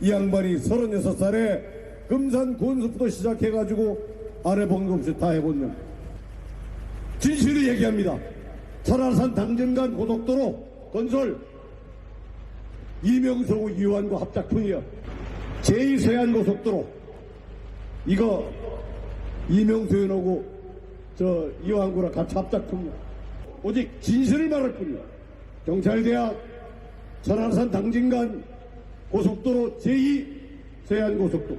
이 양반이 36살에 금산 군수부터 시작해가지고 아래 봉급 없이 다 해본 년. 진실을 얘기합니다. 철화산 당진간 고속도로 건설 이명수 이완구 합작품이야. 제2서해안 고속도로 이거 이명수 의원하고 저 이완구랑 같이 합작품이야. 오직 진실을 말할 뿐이야. 경찰대학 천안산 당진간 고속도로 제2서해안고속도로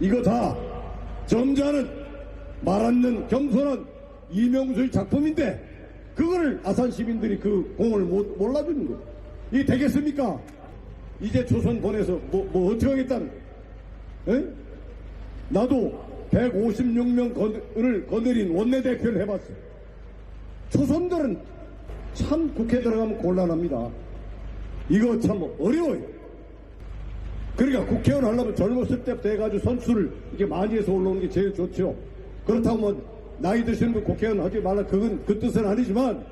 이거 다 점잖은 말 않는 겸손한 이명수의 작품인데 그거를 아산 시민들이 그 공을 못, 몰라주는 거예요. 이게 되겠습니까? 이제 조선 보내서 뭐, 뭐 어떻게 하겠다는 거예요? 에? 나도 156명을 거느린 원내대표를 해봤어. 조선들은 참 국회 들어가면 곤란합니다. 이거 참 어려워요. 그러니까 국회의원 하려면 젊었을 때부터 해가지고 선수를 이렇게 많이 해서 올라오는 게 제일 좋죠. 그렇다고 뭐 나이 드시는 분 국회의원 하지 말라 그건 그 뜻은 아니지만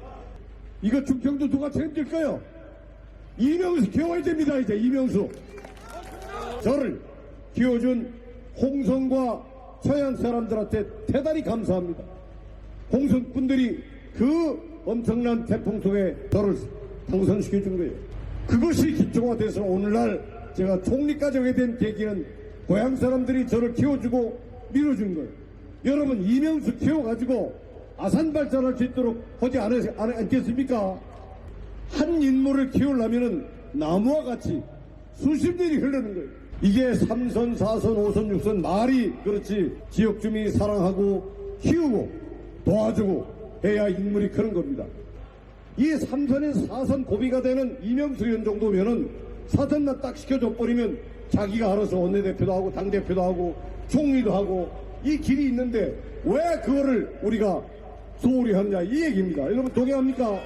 이거 충청도 누가 책임질까요? 이명수 키워야 됩니다 이제 이명수 저를 키워준 홍성과 서양 사람들한테 대단히 감사합니다. 홍성 분들이 그 엄청난 태풍 속에 저를 당선시켜준 거예요. 그것이 기초가 돼서 오늘날 제가 총리까지 오게 된 계기는 고향 사람들이 저를 키워주고 밀어준 거예요. 여러분 이명수 키워가지고 아산 발전할 수 있도록 하지 않겠습니까? 한 인물을 키우려면은 나무와 같이 수십 년이 흐르는 거예요. 이게 3선, 4선, 5선, 6선 말이 그렇지 지역 주민이 사랑하고 키우고 도와주고 해야 인물이 크는 겁니다. 이 3선에서 4선 고비가 되는 이명수 의원 정도면은 4선만 딱 시켜줘 버리면 자기가 알아서 원내대표도 하고 당대표도 하고 총리도 하고 이 길이 있는데 왜 그거를 우리가 소홀히 하느냐 이 얘기입니다. 여러분 동의합니까?